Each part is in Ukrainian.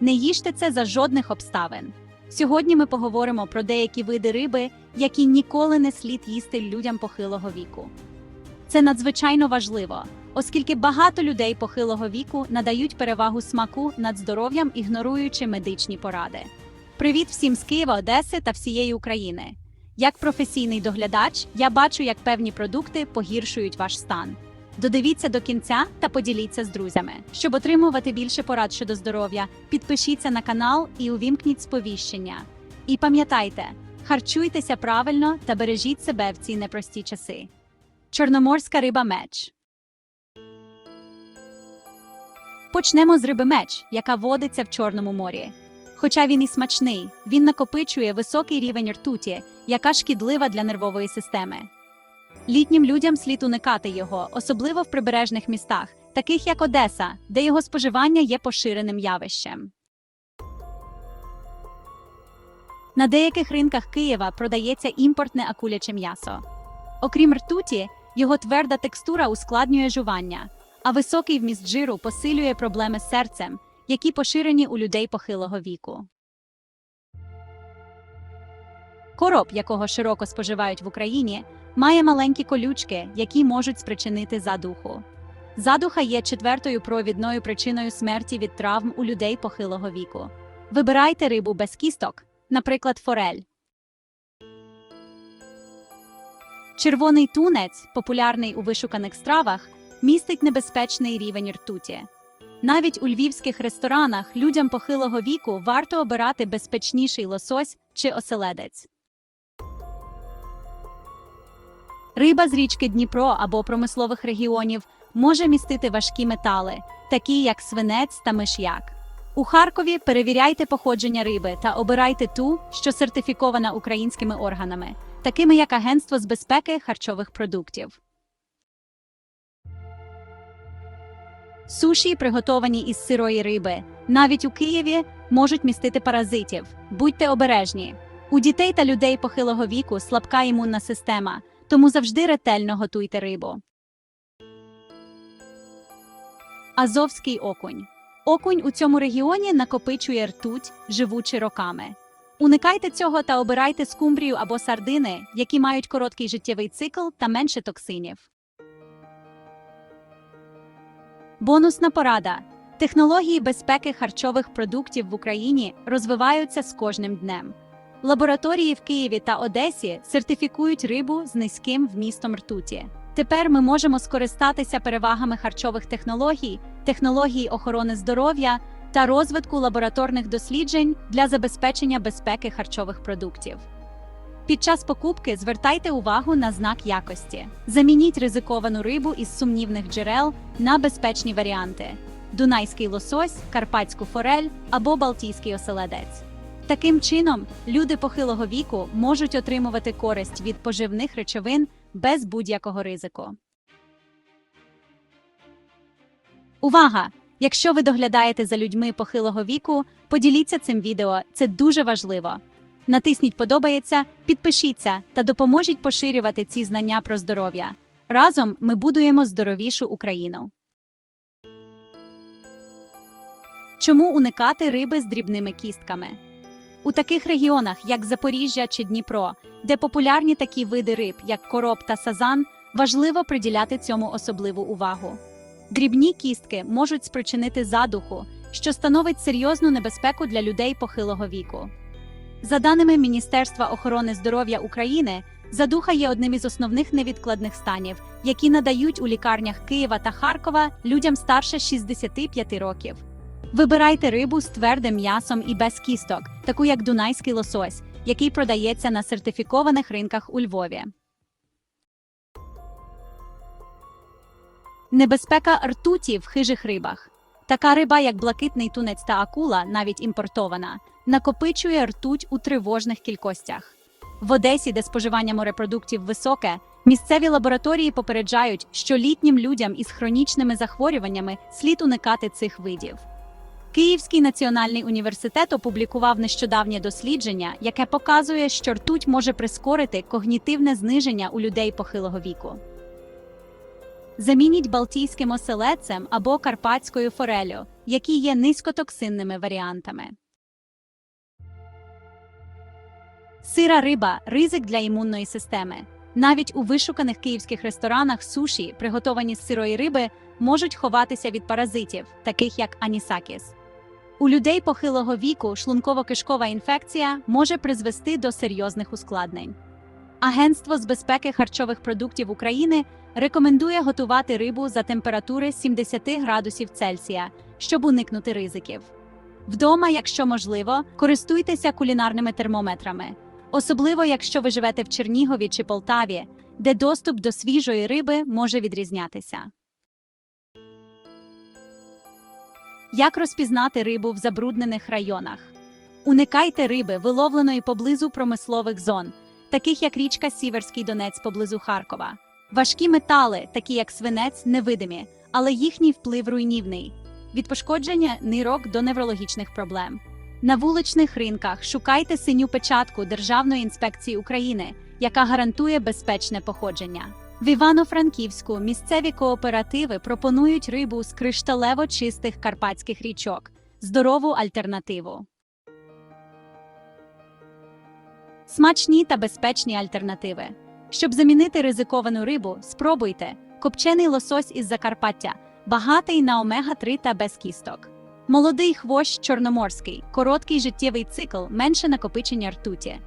Не їжте це за жодних обставин. Сьогодні ми поговоримо про деякі види риби, які ніколи не слід їсти людям похилого віку. Це надзвичайно важливо, оскільки багато людей похилого віку надають перевагу смаку над здоров'ям, ігноруючи медичні поради. Привіт всім з Києва, Одеси та всієї України. Як професійний доглядач, я бачу, як певні продукти погіршують ваш стан. Додивіться до кінця та поділіться з друзями. Щоб отримувати більше порад щодо здоров'я, підпишіться на канал і увімкніть сповіщення. І пам'ятайте, харчуйтеся правильно та бережіть себе в ці непрості часи. Чорноморська риба меч. Почнемо з риби меч, яка водиться в Чорному морі. Хоча він і смачний, він накопичує високий рівень ртуті, яка шкідлива для нервової системи. Літнім людям слід уникати його, особливо в прибережних містах, таких як Одеса, де його споживання є поширеним явищем. На деяких ринках Києва продається імпортне акуляче м'ясо. Окрім ртуті, його тверда текстура ускладнює жування, а високий вміст жиру посилює проблеми з серцем, які поширені у людей похилого віку. Короб, якого широко споживають в Україні, має маленькі колючки, які можуть спричинити задуху. Задуха є четвертою провідною причиною смерті від травм у людей похилого віку. Вибирайте рибу без кісток, наприклад, форель. Червоний тунець, популярний у вишуканих стравах, містить небезпечний рівень ртуті. Навіть у львівських ресторанах людям похилого віку варто обирати безпечніший лосось чи оселедець. Риба з річки Дніпро або промислових регіонів може містити важкі метали, такі як свинець та миш'як. У Харкові перевіряйте походження риби та обирайте ту, що сертифікована українськими органами, такими як Агентство з безпеки харчових продуктів. Суші, приготовані із сирої риби, навіть у Києві можуть містити паразитів. Будьте обережні. У дітей та людей похилого віку слабка імунна система, тому завжди ретельно готуйте рибу. Азовський окунь. Окунь у цьому регіоні накопичує ртуть, живучи роками. Уникайте цього та обирайте скумбрію або сардини, які мають короткий життєвий цикл та менше токсинів. Бонусна порада. Технології безпеки харчових продуктів в Україні розвиваються з кожним днем. Лабораторії в Києві та Одесі сертифікують рибу з низьким вмістом ртуті. Тепер ми можемо скористатися перевагами харчових технологій, технологій охорони здоров'я та розвитку лабораторних досліджень для забезпечення безпеки харчових продуктів. Під час покупки звертайте увагу на знак якості. Замініть ризиковану рибу із сумнівних джерел на безпечні варіанти: дунайський лосось, карпатську форель або балтійський оселедець. Таким чином, люди похилого віку можуть отримувати користь від поживних речовин без будь-якого ризику. Увага! Якщо ви доглядаєте за людьми похилого віку, поділіться цим відео, це дуже важливо. Натисніть подобається, підпишіться та допоможіть поширювати ці знання про здоров'я. Разом ми будуємо здоровішу Україну. Чому уникати риби з дрібними кістками? У таких регіонах, як Запоріжжя чи Дніпро, де популярні такі види риб, як короб та сазан, важливо приділяти цьому особливу увагу. Дрібні кістки можуть спричинити задуху, що становить серйозну небезпеку для людей похилого віку. За даними Міністерства охорони здоров'я України, задуха є одним із основних невідкладних станів, які надають у лікарнях Києва та Харкова людям старше 65 років. Вибирайте рибу з твердим м'ясом і без кісток, таку як дунайський лосось, який продається на сертифікованих ринках у Львові. Небезпека ртуті в хижих рибах. Така риба, як блакитний тунець та акула, навіть імпортована, накопичує ртуть у тривожних кількостях. В Одесі, де споживання морепродуктів високе, місцеві лабораторії попереджають, що літнім людям із хронічними захворюваннями слід уникати цих видів. Київський національний університет опублікував нещодавнє дослідження, яке показує, що ртуть може прискорити когнітивне зниження у людей похилого віку. Замініть балтійським оселедцем або карпатською форелю, які є низькотоксинними варіантами. Сира риба ризик для імунної системи. Навіть у вишуканих київських ресторанах суші, приготовані з сирої риби, можуть ховатися від паразитів, таких як анісакіс. У людей похилого віку шлунково-кишкова інфекція може призвести до серйозних ускладнень. Агентство з безпеки харчових продуктів України рекомендує готувати рибу за температури 70 градусів Цельсія, щоб уникнути ризиків. Вдома, якщо можливо, користуйтеся кулінарними термометрами, особливо якщо ви живете в Чернігові чи Полтаві, де доступ до свіжої риби може відрізнятися. Як розпізнати рибу в забруднених районах? Уникайте риби, виловленої поблизу промислових зон, таких як річка Сіверський Донець поблизу Харкова. Важкі метали, такі як свинець, невидимі, але їхній вплив руйнівний від пошкодження нирок до неврологічних проблем. На вуличних ринках шукайте синю печатку Державної інспекції України, яка гарантує безпечне походження. В Івано-Франківську місцеві кооперативи пропонують рибу з кришталево чистих карпатських річок, здорову альтернативу. Смачні та безпечні альтернативи. Щоб замінити ризиковану рибу, спробуйте копчений лосось із Закарпаття, багатий на омега-3 та без кісток. Молодий хвощ чорноморський, короткий життєвий цикл, менше накопичення ртуті.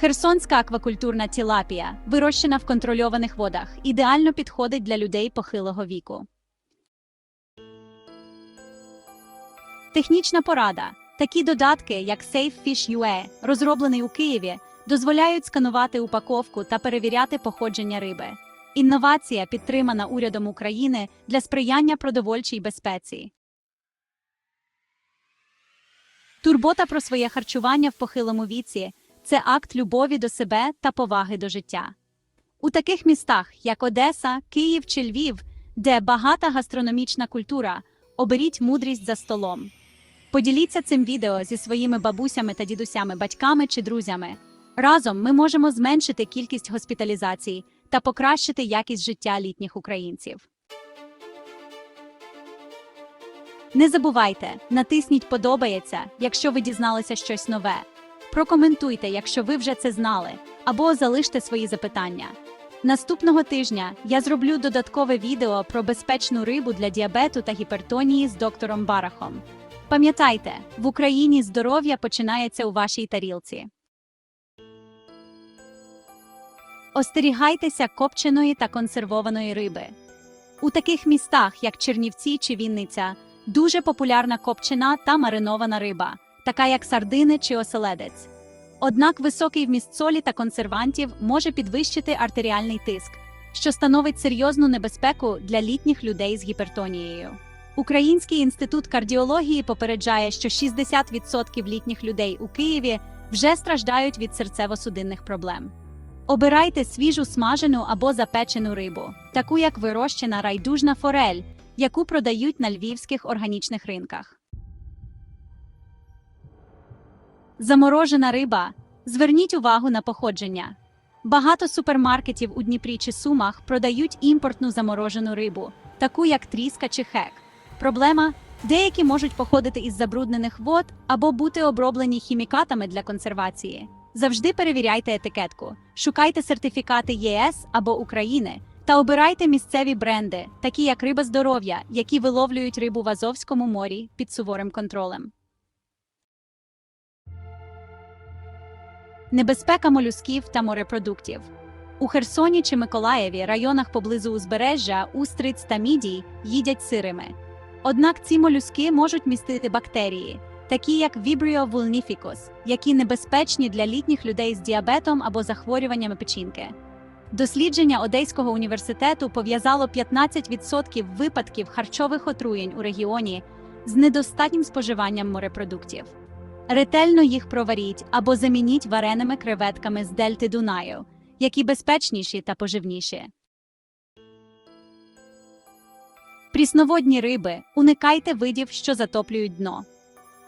Херсонська аквакультурна тілапія, вирощена в контрольованих водах, ідеально підходить для людей похилого віку. Технічна порада. Такі додатки, як SafeFish.ua, розроблений у Києві, дозволяють сканувати упаковку та перевіряти походження риби. Інновація підтримана урядом України для сприяння продовольчій безпеці. Турбота про своє харчування в похилому віці це акт любові до себе та поваги до життя. У таких містах, як Одеса, Київ чи Львів, де багата гастрономічна культура, оберіть мудрість за столом. Поділіться цим відео зі своїми бабусями та дідусями, батьками чи друзями. Разом ми можемо зменшити кількість госпіталізацій та покращити якість життя літніх українців. Не забувайте, натисніть Подобається, якщо ви дізналися щось нове. Прокоментуйте, якщо ви вже це знали, або залиште свої запитання. Наступного тижня я зроблю додаткове відео про безпечну рибу для діабету та гіпертонії з доктором Барахом. Пам'ятайте, в Україні здоров'я починається у вашій тарілці. Остерігайтеся копченої та консервованої риби. У таких містах, як Чернівці чи Вінниця, дуже популярна копчена та маринована риба, така як сардини чи оселедець. Однак високий вміст солі та консервантів може підвищити артеріальний тиск, що становить серйозну небезпеку для літніх людей з гіпертонією. Український інститут кардіології попереджає, що 60% літніх людей у Києві вже страждають від серцево-судинних проблем. Обирайте свіжу смажену або запечену рибу, таку як вирощена райдужна форель, яку продають на львівських органічних ринках. Заморожена риба. Зверніть увагу на походження. Багато супермаркетів у Дніпрі чи Сумах продають імпортну заморожену рибу, таку як тріска чи хек. Проблема деякі можуть походити із забруднених вод або бути оброблені хімікатами для консервації. Завжди перевіряйте етикетку, шукайте сертифікати ЄС або України та обирайте місцеві бренди, такі як риба здоров'я, які виловлюють рибу в Азовському морі під суворим контролем. Небезпека молюсків та морепродуктів. У Херсоні чи Миколаєві, районах поблизу узбережжя, устриць та мідій їдять сирими. Однак ці молюски можуть містити бактерії, такі як Vibrio vulnificus, які небезпечні для літніх людей з діабетом або захворюваннями печінки. Дослідження Одеського університету пов'язало 15% випадків харчових отруєнь у регіоні з недостатнім споживанням морепродуктів. Ретельно їх проваріть або замініть вареними креветками з дельти Дунаю, які безпечніші та поживніші. Прісноводні риби уникайте видів, що затоплюють дно.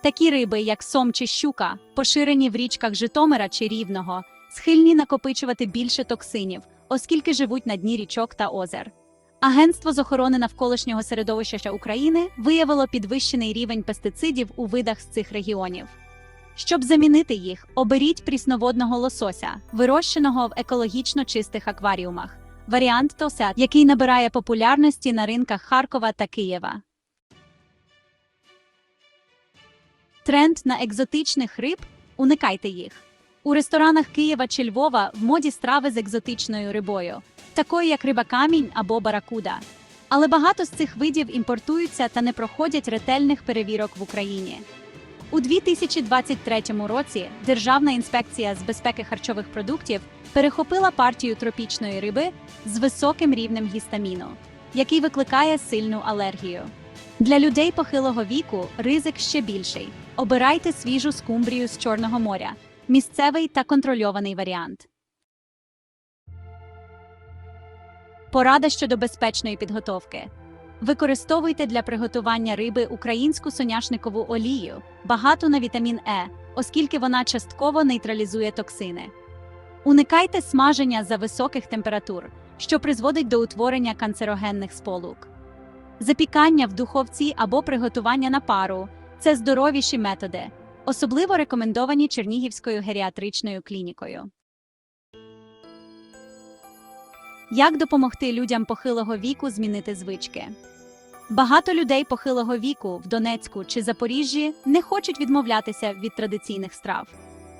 Такі риби, як сом чи щука, поширені в річках Житомира чи Рівного, схильні накопичувати більше токсинів, оскільки живуть на дні річок та озер. Агентство з охорони навколишнього середовища України виявило підвищений рівень пестицидів у видах з цих регіонів. Щоб замінити їх, оберіть прісноводного лосося, вирощеного в екологічно чистих акваріумах. Варіант Тося, який набирає популярності на ринках Харкова та Києва. Тренд на екзотичних риб уникайте їх. У ресторанах Києва чи Львова в моді страви з екзотичною рибою, такою як риба камінь або баракуда. Але багато з цих видів імпортуються та не проходять ретельних перевірок в Україні. У 2023 році Державна інспекція з безпеки харчових продуктів перехопила партію тропічної риби з високим рівнем гістаміну, який викликає сильну алергію. Для людей похилого віку ризик ще більший. Обирайте свіжу скумбрію з Чорного моря, місцевий та контрольований варіант. Порада щодо безпечної підготовки. Використовуйте для приготування риби українську соняшникову олію, багату на вітамін Е, оскільки вона частково нейтралізує токсини. Уникайте смаження за високих температур, що призводить до утворення канцерогенних сполук. Запікання в духовці або приготування на пару це здоровіші методи, особливо рекомендовані Чернігівською геріатричною клінікою. Як допомогти людям похилого віку змінити звички? Багато людей похилого віку в Донецьку чи Запоріжжі не хочуть відмовлятися від традиційних страв.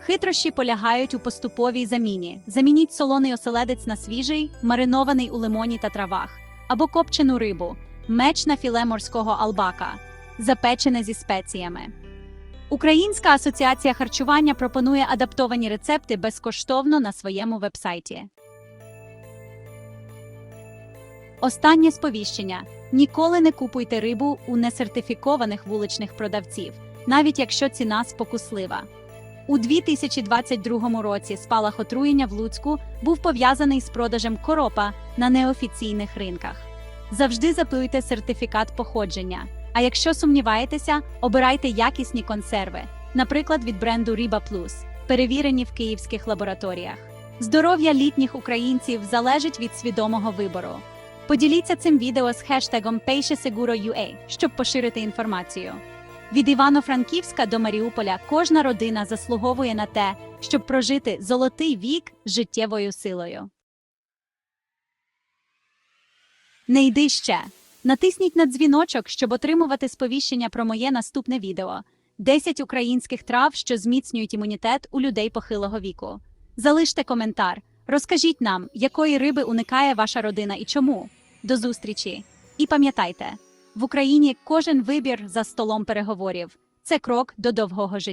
Хитрощі полягають у поступовій заміні. Замініть солоний оселедець на свіжий, маринований у лимоні та травах, або копчену рибу, меч на філе морського албака, запечене зі спеціями. Українська асоціація харчування пропонує адаптовані рецепти безкоштовно на своєму вебсайті. Останнє сповіщення: ніколи не купуйте рибу у несертифікованих вуличних продавців, навіть якщо ціна спокуслива. У 2022 році спалах отруєння в Луцьку був пов'язаний з продажем коропа на неофіційних ринках. Завжди запитуйте сертифікат походження. А якщо сумніваєтеся, обирайте якісні консерви, наприклад, від бренду Riba Plus, перевірені в київських лабораторіях. Здоров'я літніх українців залежить від свідомого вибору. Поділіться цим відео з хештегом PeisheSeguro.ua, щоб поширити інформацію. Від Івано-Франківська до Маріуполя кожна родина заслуговує на те, щоб прожити золотий вік життєвою силою. Не йди ще. Натисніть на дзвіночок, щоб отримувати сповіщення про моє наступне відео: 10 українських трав, що зміцнюють імунітет у людей похилого віку. Залиште коментар. Розкажіть нам, якої риби уникає ваша родина і чому. До зустрічі! І пам'ятайте, в Україні кожен вибір за столом переговорів це крок до довгого життя.